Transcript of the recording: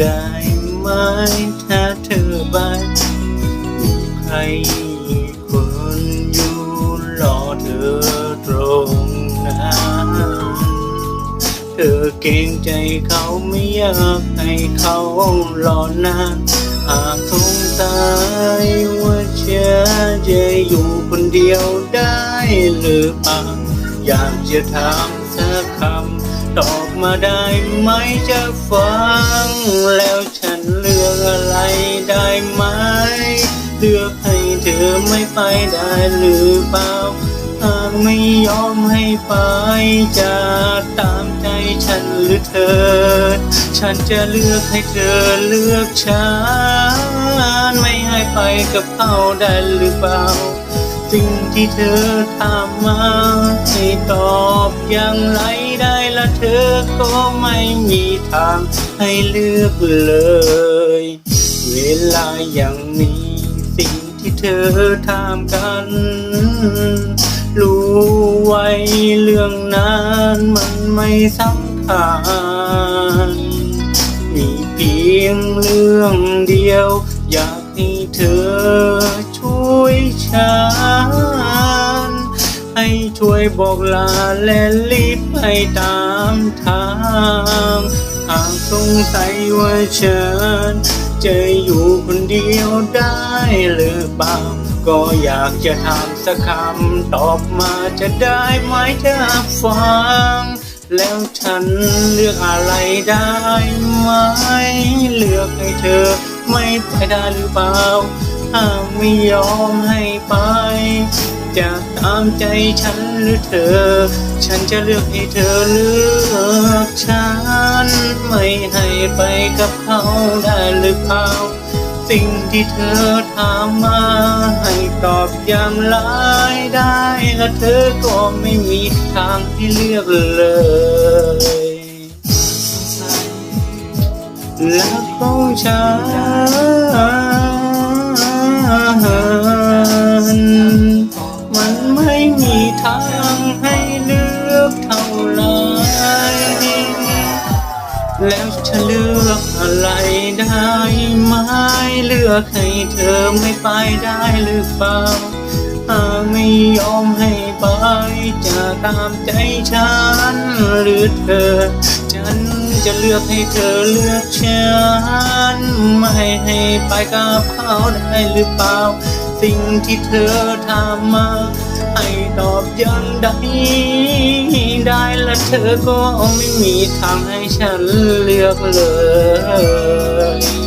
ได้ไหมถ้าเธอบ้านมีใครคนอยู่รอเธอตรงนั้นเธอเก่งใจเขาไม่อยากให้เขารอนานหาจสงสัยว่าฉันจะอยู่คนเดียวได้หรือเปล่าอยากจะถามสักคำ ตอบมาได้ไหมจะฟัง แล้วฉันเลือกอะไรได้ไหม เลือกให้เธอไม่ไปได้หรือเปล่าหากไม่ยอมให้ไปจะตามใจฉันหรือเธอ ฉันจะเลือกให้เธอเลือกฉัน ไม่ให้ไปกับเขาได้หรือเปล่า สิ่งที่เธอถามมาให้ตอบอย่างไรได้ละเธอก็ไม่มีทางให้เลือกเลย เวลาอย่างนี้สิ่งที่เธอถามกัน รู้ไว้เรื่องนั้นมันไม่สำคัญมีเพียงเรื่องเดียว อยากให้เธอ บอกลาและรีบไปตามทางหากสงสัยว่าฉันจะอยู่คนเดียวได้หรือเปล่า ก็อยากจะถามสักคำตอบมาจะได้ไหมจะฟัง แล้วฉันเลือกอะไรได้ไหม เลือกให้เธอไม่ไปได้หรือเปล่าหากไม่ยอมให้ไป จะตามใจฉันหรือเธอ ฉันจะเลือกให้เธอเลือกฉัน ไม่ให้ไปกับเขาได้หรือเปล่าสิ่งที่เธอถามมาให้ตอบอย่างไรได้และเธอก็ไม่มีทางที่เลือกเลยรักของฉัน แล้วจะเลือกอะไรได้ไหมเลือกให้เธอไม่ไปได้หรือเปล่าหากไม่ยอมให้ไป จะตามใจฉันหรือเธอ ฉันจะเลือกให้เธอเลือกฉัน ไม่ให้ไปกับเขาได้หรือเปล่า สิ่งที่เธอถามา ตอบอย่างใดได้และเธอก็ไม่มีทางให้ฉันเลือกเลย